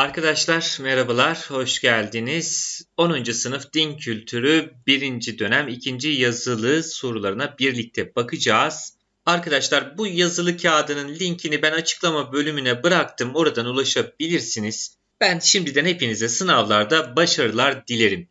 Arkadaşlar merhabalar, hoş geldiniz. 10. sınıf din kültürü 1. dönem 2. yazılı sorularına birlikte bakacağız. Arkadaşlar bu yazılı kağıdının linkini ben açıklama bölümüne bıraktım. Oradan ulaşabilirsiniz. Ben şimdiden hepinize sınavlarda başarılar dilerim.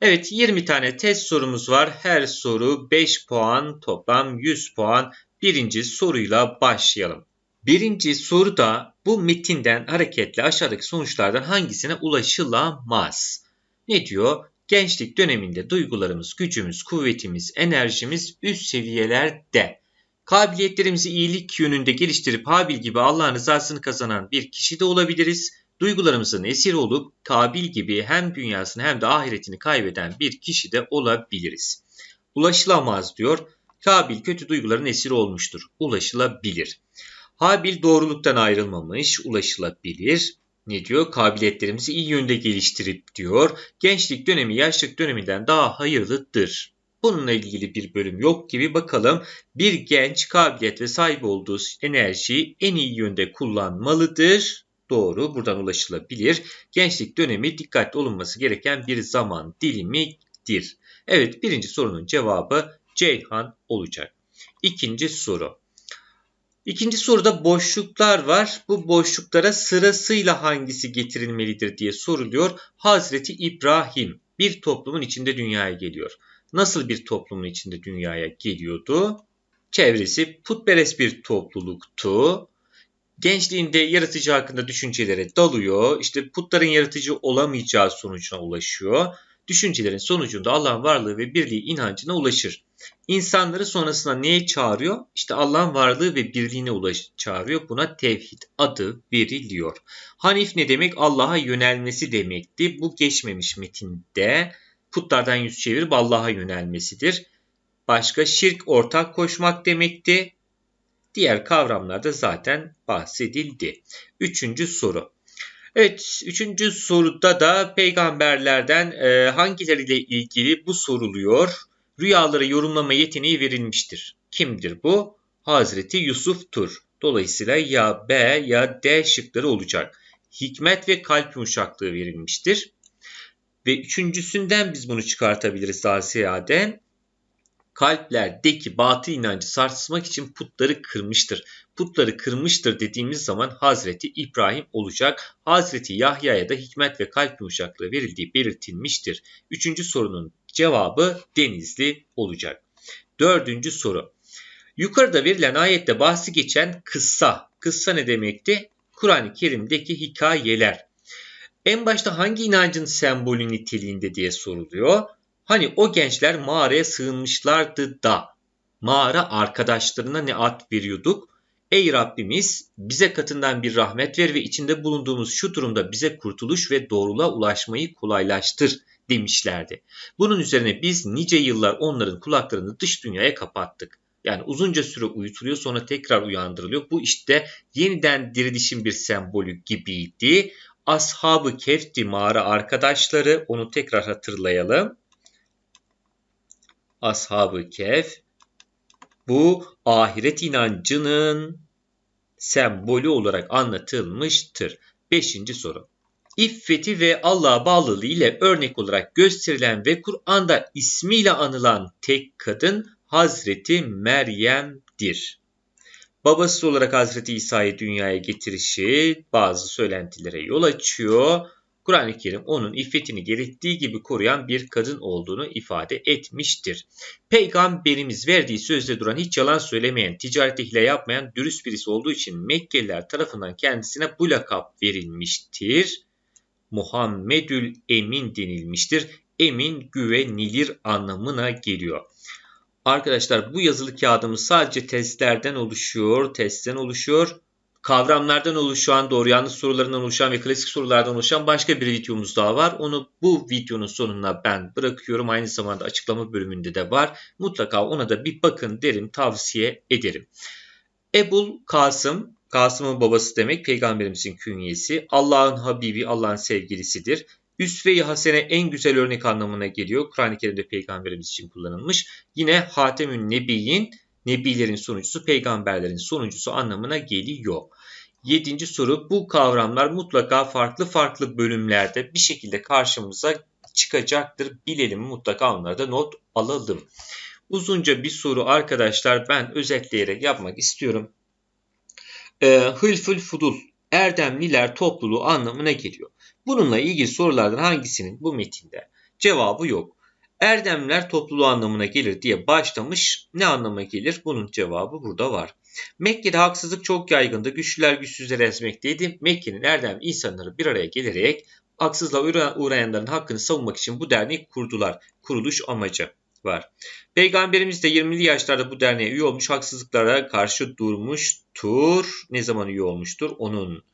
Evet 20 tane test sorumuz var. Her soru 5 puan, toplam 100 puan. Birinci soruyla başlayalım. Birinci soruda bu metinden hareketle aşağıdaki sonuçlardan hangisine ulaşılamaz? Ne diyor? Gençlik döneminde duygularımız, gücümüz, kuvvetimiz, enerjimiz üst seviyelerde. Kabiliyetlerimizi iyilik yönünde geliştirip Habil gibi Allah'ın rızasını kazanan bir kişi de olabiliriz. Duygularımızın esir olup Kabil gibi hem dünyasını hem de ahiretini kaybeden bir kişi de olabiliriz. Ulaşılamaz diyor. Kabil kötü duyguların esiri olmuştur. Ulaşılabilir. Habil doğruluktan ayrılmamış, ulaşılabilir. Ne diyor? Kabiliyetlerimizi iyi yönde geliştirip diyor. Gençlik dönemi yaşlık döneminden daha hayırlıdır. Bununla ilgili bir bölüm yok gibi bakalım. Bir genç kabiliyet ve sahip olduğu enerjiyi en iyi yönde kullanmalıdır. Doğru, buradan ulaşılabilir. Gençlik dönemi dikkatli olunması gereken bir zaman dilimidir. Evet, birinci sorunun cevabı Ceyhan olacak. İkinci soru. İkinci soruda boşluklar var. Bu boşluklara sırasıyla hangisi getirilmelidir diye soruluyor. Hazreti İbrahim bir toplumun içinde dünyaya geliyor. Nasıl bir toplumun içinde dünyaya geliyordu? Çevresi putperest bir topluluktu. Gençliğinde yaratıcı hakkında düşüncelere dalıyor. İşte putların yaratıcı olamayacağı sonucuna ulaşıyor düşüncelerin sonucunda Allah'ın varlığı ve birliği inancına ulaşır. İnsanları sonrasında neye çağırıyor? İşte Allah'ın varlığı ve birliğine ulaş çağırıyor. Buna tevhid adı veriliyor. Hanif ne demek? Allah'a yönelmesi demekti. Bu geçmemiş metinde putlardan yüz çevirip Allah'a yönelmesidir. Başka şirk ortak koşmak demekti. Diğer kavramlarda zaten bahsedildi. Üçüncü soru. Evet, üçüncü soruda da peygamberlerden e, hangileriyle ilgili bu soruluyor. Rüyaları yorumlama yeteneği verilmiştir. Kimdir bu? Hazreti Yusuf'tur. Dolayısıyla ya B ya D şıkları olacak. Hikmet ve kalp yumuşaklığı verilmiştir. Ve üçüncüsünden biz bunu çıkartabiliriz daha ziyade kalplerdeki batı inancı sarsmak için putları kırmıştır. Putları kırmıştır dediğimiz zaman Hazreti İbrahim olacak. Hazreti Yahya'ya da hikmet ve kalp yumuşaklığı verildiği belirtilmiştir. Üçüncü sorunun cevabı Denizli olacak. Dördüncü soru. Yukarıda verilen ayette bahsi geçen kıssa. Kıssa ne demekti? Kur'an-ı Kerim'deki hikayeler. En başta hangi inancın sembolü niteliğinde diye soruluyor. Hani o gençler mağaraya sığınmışlardı da mağara arkadaşlarına ne ad veriyorduk? Ey Rabbimiz bize katından bir rahmet ver ve içinde bulunduğumuz şu durumda bize kurtuluş ve doğruluğa ulaşmayı kolaylaştır demişlerdi. Bunun üzerine biz nice yıllar onların kulaklarını dış dünyaya kapattık. Yani uzunca süre uyutuluyor sonra tekrar uyandırılıyor. Bu işte yeniden dirilişin bir sembolü gibiydi. Ashab-ı Kehf'ti mağara arkadaşları onu tekrar hatırlayalım. Ashab-ı Kehf bu ahiret inancının sembolü olarak anlatılmıştır. Beşinci soru. İffeti ve Allah'a bağlılığı ile örnek olarak gösterilen ve Kur'an'da ismiyle anılan tek kadın Hazreti Meryem'dir. Babası olarak Hazreti İsa'yı dünyaya getirişi bazı söylentilere yol açıyor. Kur'an-ı Kerim onun iffetini gerektiği gibi koruyan bir kadın olduğunu ifade etmiştir. Peygamberimiz verdiği sözde duran hiç yalan söylemeyen, ticarette hile yapmayan dürüst birisi olduğu için Mekkeliler tarafından kendisine bu lakap verilmiştir. Muhammedül Emin denilmiştir. Emin güvenilir anlamına geliyor. Arkadaşlar bu yazılı kağıdımız sadece testlerden oluşuyor, testten oluşuyor kavramlardan oluşan, doğru yanlış sorularından oluşan ve klasik sorulardan oluşan başka bir videomuz daha var. Onu bu videonun sonuna ben bırakıyorum. Aynı zamanda açıklama bölümünde de var. Mutlaka ona da bir bakın derim, tavsiye ederim. Ebul Kasım, Kasım'ın babası demek peygamberimizin künyesi. Allah'ın Habibi, Allah'ın sevgilisidir. Üsve-i Hasene en güzel örnek anlamına geliyor. Kur'an-ı Kerim'de peygamberimiz için kullanılmış. Yine Hatemün Nebiyin Nebilerin sonuncusu, peygamberlerin sonuncusu anlamına geliyor. Yedinci soru bu kavramlar mutlaka farklı farklı bölümlerde bir şekilde karşımıza çıkacaktır. Bilelim mutlaka onları da not alalım. Uzunca bir soru arkadaşlar ben özetleyerek yapmak istiyorum. Ee, hılfül fudul erdemliler topluluğu anlamına geliyor. Bununla ilgili sorulardan hangisinin bu metinde cevabı yok. Erdemler topluluğu anlamına gelir diye başlamış. Ne anlama gelir? Bunun cevabı burada var. Mekke'de haksızlık çok yaygındı. Güçlüler güçsüzleri ezmekteydi. Mekke'nin erdemli insanları bir araya gelerek haksızlığa uğrayanların hakkını savunmak için bu derneği kurdular. Kuruluş amacı var. Peygamberimiz de 20'li yaşlarda bu derneğe üye olmuş, haksızlıklara karşı durmuştur. Ne zaman üye olmuştur? Onun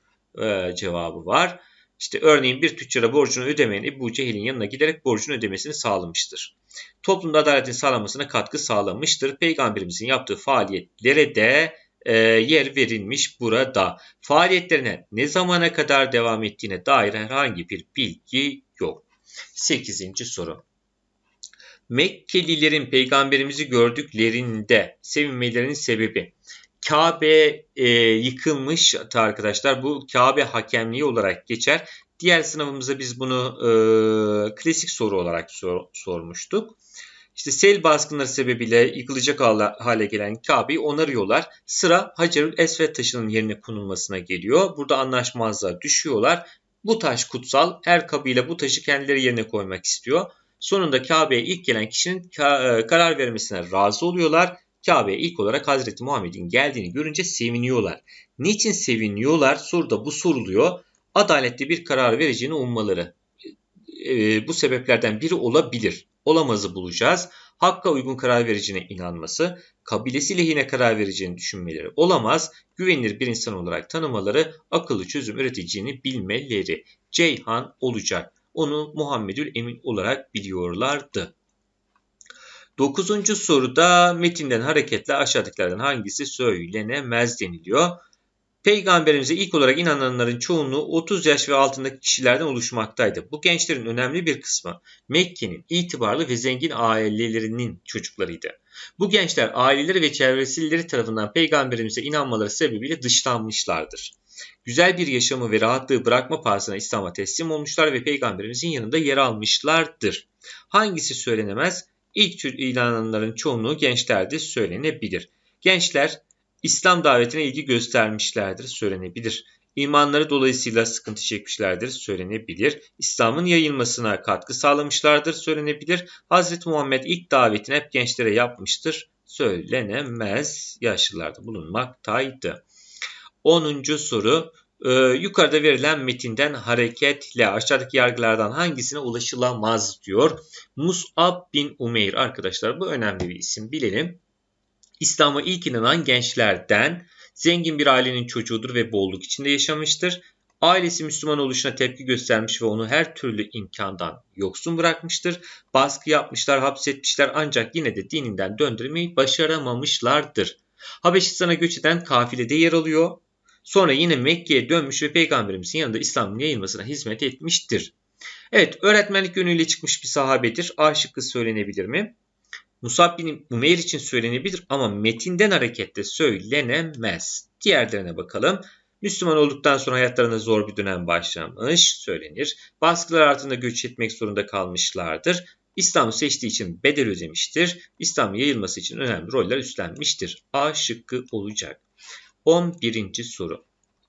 e, cevabı var. İşte örneğin bir tüccara borcunu ödemeyen Ebu Cehil'in yanına giderek borcunu ödemesini sağlamıştır. Toplumda adaletin sağlanmasına katkı sağlamıştır. Peygamberimizin yaptığı faaliyetlere de e, yer verilmiş burada. Faaliyetlerine ne zamana kadar devam ettiğine dair herhangi bir bilgi yok. 8. soru. Mekkelilerin peygamberimizi gördüklerinde sevinmelerinin sebebi Kabe e, yıkılmış arkadaşlar. Bu Kabe hakemliği olarak geçer. Diğer sınavımızda biz bunu e, klasik soru olarak sor, sormuştuk. İşte sel baskınları sebebiyle yıkılacak hale gelen Kabe'yi onarıyorlar. Sıra Hacerül Esved taşının yerine konulmasına geliyor. Burada anlaşmazlığa düşüyorlar. Bu taş kutsal. Her kabile bu taşı kendileri yerine koymak istiyor. Sonunda Kabe'ye ilk gelen kişinin e, karar vermesine razı oluyorlar. Kabe'ye ilk olarak Hazreti Muhammed'in geldiğini görünce seviniyorlar. Niçin seviniyorlar? Soruda bu soruluyor. Adaletli bir karar vereceğini ummaları. E, bu sebeplerden biri olabilir. Olamazı bulacağız. Hakka uygun karar vereceğine inanması, kabilesi lehine karar vereceğini düşünmeleri olamaz. Güvenilir bir insan olarak tanımaları, akıllı çözüm üreteceğini bilmeleri. Ceyhan olacak. Onu Muhammedül Emin olarak biliyorlardı. Dokuzuncu soruda metinden hareketle aşağıdakilerden hangisi söylenemez deniliyor. Peygamberimize ilk olarak inananların çoğunluğu 30 yaş ve altındaki kişilerden oluşmaktaydı. Bu gençlerin önemli bir kısmı Mekke'nin itibarlı ve zengin ailelerinin çocuklarıydı. Bu gençler aileleri ve çevresileri tarafından peygamberimize inanmaları sebebiyle dışlanmışlardır. Güzel bir yaşamı ve rahatlığı bırakma pahasına İslam'a teslim olmuşlar ve peygamberimizin yanında yer almışlardır. Hangisi söylenemez? İlk tür inananların çoğunluğu gençlerdi söylenebilir. Gençler İslam davetine ilgi göstermişlerdir söylenebilir. İmanları dolayısıyla sıkıntı çekmişlerdir söylenebilir. İslam'ın yayılmasına katkı sağlamışlardır söylenebilir. Hz. Muhammed ilk davetini hep gençlere yapmıştır söylenemez. Yaşlılarda bulunmaktaydı. 10. soru ee, yukarıda verilen metinden hareketle aşağıdaki yargılardan hangisine ulaşılamaz diyor. Mus'ab bin Umeyr arkadaşlar bu önemli bir isim bilelim. İslam'a ilk inanan gençlerden zengin bir ailenin çocuğudur ve bolluk içinde yaşamıştır. Ailesi Müslüman oluşuna tepki göstermiş ve onu her türlü imkandan yoksun bırakmıştır. Baskı yapmışlar, hapsetmişler ancak yine de dininden döndürmeyi başaramamışlardır. Habeşistan'a göç eden kafilede yer alıyor. Sonra yine Mekke'ye dönmüş ve Peygamberimizin yanında İslam'ın yayılmasına hizmet etmiştir. Evet öğretmenlik yönüyle çıkmış bir sahabedir. A şıkkı söylenebilir mi? Musab bin Umeyr için söylenebilir ama metinden hareketle söylenemez. Diğerlerine bakalım. Müslüman olduktan sonra hayatlarına zor bir dönem başlamış söylenir. Baskılar altında göç etmek zorunda kalmışlardır. İslam'ı seçtiği için bedel ödemiştir. İslam'ın yayılması için önemli roller üstlenmiştir. A şıkkı olacak. 11. soru.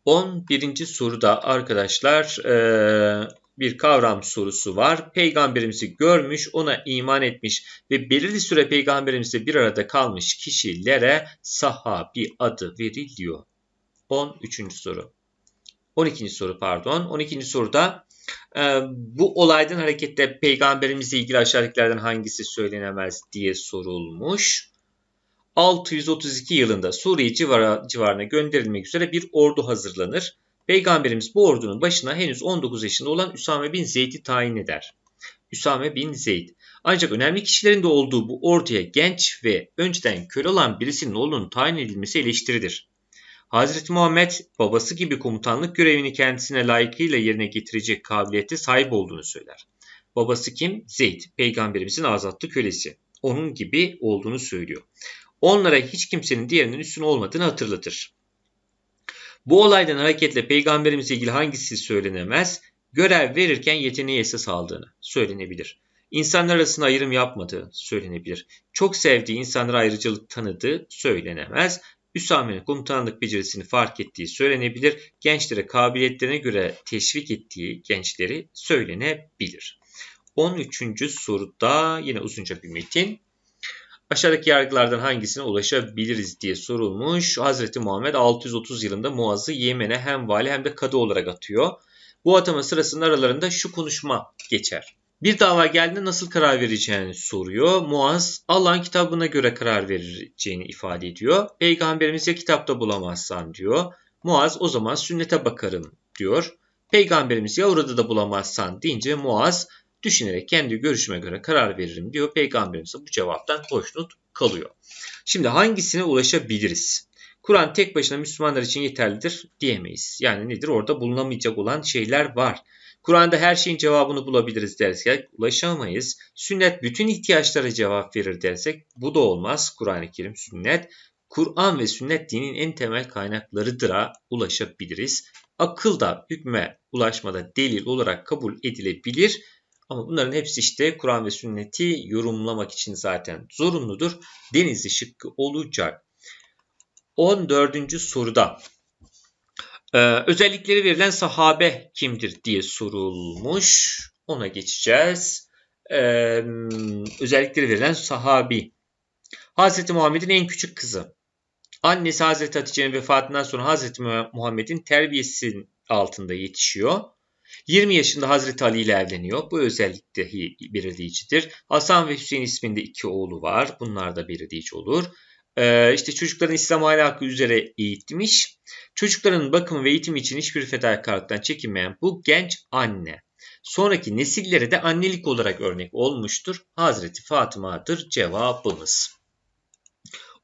11. soruda arkadaşlar e, bir kavram sorusu var. Peygamberimizi görmüş, ona iman etmiş ve belirli süre peygamberimizle bir arada kalmış kişilere sahabi adı veriliyor. 13. soru. 12. soru pardon. 12. soruda e, bu olaydan hareketle peygamberimizle ilgili aşağıdakilerden hangisi söylenemez diye sorulmuş. 632 yılında Suriye civara, civarına gönderilmek üzere bir ordu hazırlanır. Peygamberimiz bu ordunun başına henüz 19 yaşında olan Üsame bin Zeyd'i tayin eder. Üsame bin Zeyd. Ancak önemli kişilerin de olduğu bu orduya genç ve önceden köle olan birisinin oğlunun tayin edilmesi eleştirilir. Hazreti Muhammed babası gibi komutanlık görevini kendisine layıkıyla yerine getirecek kabiliyete sahip olduğunu söyler. Babası kim? Zeyd, peygamberimizin azatlı kölesi. Onun gibi olduğunu söylüyor onlara hiç kimsenin diğerinin üstün olmadığını hatırlatır. Bu olaydan hareketle peygamberimizle ilgili hangisi söylenemez? Görev verirken yeteneği esas aldığını söylenebilir. İnsanlar arasında ayrım yapmadığı söylenebilir. Çok sevdiği insanlara ayrıcalık tanıdığı söylenemez. Üsame'nin komutanlık becerisini fark ettiği söylenebilir. Gençlere kabiliyetlerine göre teşvik ettiği gençleri söylenebilir. 13. soruda yine uzunca bir metin. Aşağıdaki yargılardan hangisine ulaşabiliriz diye sorulmuş. Hazreti Muhammed 630 yılında Muaz'ı Yemen'e hem vali hem de kadı olarak atıyor. Bu atama sırasında aralarında şu konuşma geçer. Bir dava geldiğinde nasıl karar vereceğini soruyor. Muaz Allah'ın kitabına göre karar vereceğini ifade ediyor. Peygamberimiz ya kitapta bulamazsan diyor. Muaz o zaman sünnete bakarım diyor. Peygamberimiz ya orada da bulamazsan deyince Muaz düşünerek kendi görüşüme göre karar veririm diyor. Peygamberimiz bu cevaptan hoşnut kalıyor. Şimdi hangisine ulaşabiliriz? Kur'an tek başına Müslümanlar için yeterlidir diyemeyiz. Yani nedir? Orada bulunamayacak olan şeyler var. Kur'an'da her şeyin cevabını bulabiliriz dersek ulaşamayız. Sünnet bütün ihtiyaçlara cevap verir dersek bu da olmaz. Kur'an-ı Kerim sünnet. Kur'an ve sünnet dinin en temel kaynaklarıdır'a ulaşabiliriz. Akıl da hükme ulaşmada delil olarak kabul edilebilir. Ama bunların hepsi işte Kur'an ve sünneti yorumlamak için zaten zorunludur. Denizli şıkkı olacak. 14. soruda ee, özellikleri verilen sahabe kimdir diye sorulmuş. Ona geçeceğiz. Ee, özellikleri verilen sahabi. Hazreti Muhammed'in en küçük kızı. Annesi Hazreti Hatice'nin vefatından sonra Hazreti Muhammed'in terbiyesi altında yetişiyor. 20 yaşında Hazreti Ali ile evleniyor. Bu özellik de belirleyicidir. Hasan ve Hüseyin isminde iki oğlu var. Bunlar da belirleyici olur. Ee, işte çocukların İslam ahlakı üzere eğitmiş. Çocukların bakımı ve eğitimi için hiçbir fedakarlıktan çekinmeyen bu genç anne. Sonraki nesillere de annelik olarak örnek olmuştur. Hazreti Fatıma'dır cevabımız.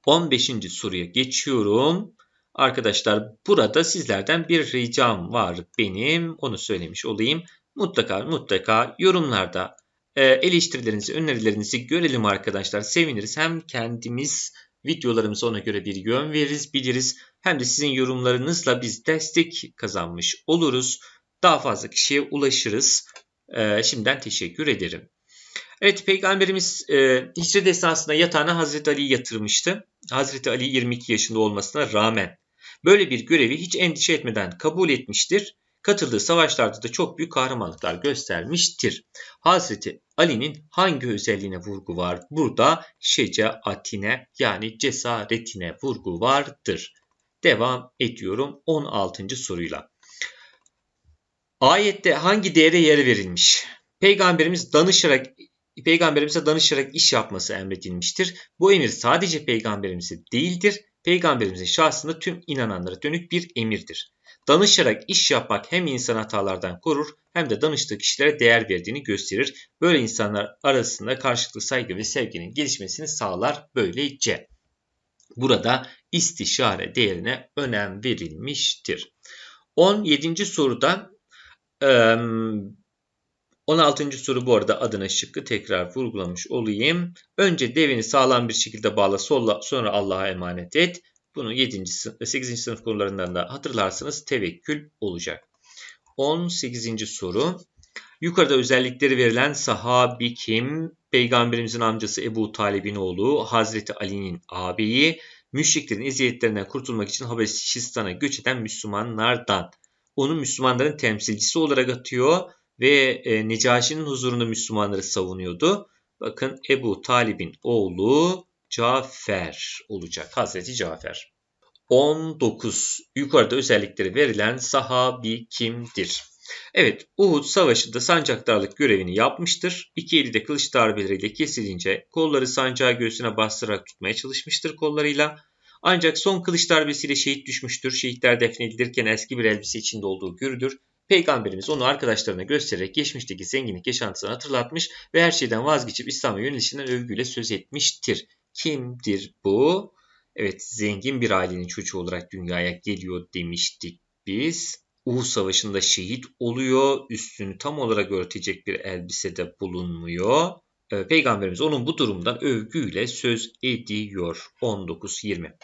15. soruya geçiyorum. Arkadaşlar burada sizlerden bir ricam var benim. Onu söylemiş olayım. Mutlaka mutlaka yorumlarda e, eleştirilerinizi, önerilerinizi görelim arkadaşlar. Seviniriz. Hem kendimiz videolarımıza ona göre bir yön veririz, biliriz. Hem de sizin yorumlarınızla biz destek kazanmış oluruz. Daha fazla kişiye ulaşırız. E, şimdiden teşekkür ederim. Evet Peygamberimiz e, hicret esnasında yatağına Hazreti Ali'yi yatırmıştı. Hazreti Ali 22 yaşında olmasına rağmen böyle bir görevi hiç endişe etmeden kabul etmiştir. Katıldığı savaşlarda da çok büyük kahramanlıklar göstermiştir. Hazreti Ali'nin hangi özelliğine vurgu var? Burada şecaatine yani cesaretine vurgu vardır. Devam ediyorum 16. soruyla. Ayette hangi değere yer verilmiş? Peygamberimiz danışarak Peygamberimize danışarak iş yapması emredilmiştir. Bu emir sadece peygamberimize değildir. Peygamberimizin şahsında tüm inananlara dönük bir emirdir. Danışarak iş yapmak hem insan hatalardan korur hem de danıştığı kişilere değer verdiğini gösterir. Böyle insanlar arasında karşılıklı saygı ve sevginin gelişmesini sağlar böylece. Burada istişare değerine önem verilmiştir. 17. soruda 16. soru bu arada adına şıkkı tekrar vurgulamış olayım. Önce devini sağlam bir şekilde bağla sonra Allah'a emanet et. Bunu 7. ve 8. sınıf konularından da hatırlarsanız tevekkül olacak. 18. soru. Yukarıda özellikleri verilen sahabi kim? Peygamberimizin amcası Ebu Talib'in oğlu, Hazreti Ali'nin ağabeyi, müşriklerin eziyetlerinden kurtulmak için Habeşistan'a göç eden Müslümanlardan. Onu Müslümanların temsilcisi olarak atıyor ve e, Necaşi'nin huzurunda Müslümanları savunuyordu. Bakın Ebu Talib'in oğlu Cafer olacak. Hazreti Cafer. 19. Yukarıda özellikleri verilen sahabi kimdir? Evet, Uhud Savaşı'nda sancaktarlık görevini yapmıştır. İki eli de kılıç darbeleriyle kesilince kolları sancağı göğsüne bastırarak tutmaya çalışmıştır kollarıyla. Ancak son kılıç darbesiyle şehit düşmüştür. Şehitler defnedilirken eski bir elbise içinde olduğu görülür. Peygamberimiz onu arkadaşlarına göstererek geçmişteki zenginlik yaşantısını hatırlatmış ve her şeyden vazgeçip İslam'a yönelişinden övgüyle söz etmiştir. Kimdir bu? Evet zengin bir ailenin çocuğu olarak dünyaya geliyor demiştik biz. Uhud Savaşı'nda şehit oluyor. Üstünü tam olarak örtecek bir elbisede bulunmuyor. Ee, Peygamberimiz onun bu durumdan övgüyle söz ediyor. 19-20.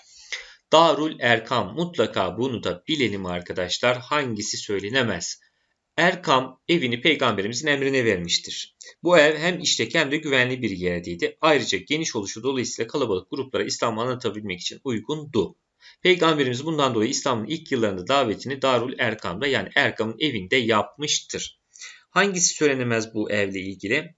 Darul Erkam mutlaka bunu da bilelim arkadaşlar. Hangisi söylenemez? Erkam evini peygamberimizin emrine vermiştir. Bu ev hem işlek hem de güvenli bir yerdeydi. Ayrıca geniş oluşu dolayısıyla kalabalık gruplara İslam'ı anlatabilmek için uygundu. Peygamberimiz bundan dolayı İslam'ın ilk yıllarında davetini Darul Erkam'da yani Erkam'ın evinde yapmıştır. Hangisi söylenemez bu evle ilgili?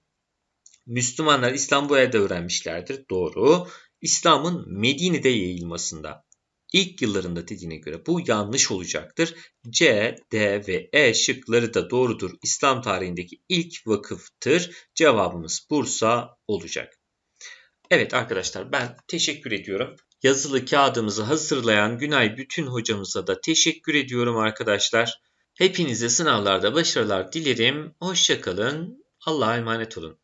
Müslümanlar İslam bu evde öğrenmişlerdir. Doğru. İslam'ın Medine'de yayılmasında ilk yıllarında dediğine göre bu yanlış olacaktır. C, D ve E şıkları da doğrudur. İslam tarihindeki ilk vakıftır. Cevabımız Bursa olacak. Evet arkadaşlar ben teşekkür ediyorum. Yazılı kağıdımızı hazırlayan Günay Bütün hocamıza da teşekkür ediyorum arkadaşlar. Hepinize sınavlarda başarılar dilerim. Hoşçakalın. Allah'a emanet olun.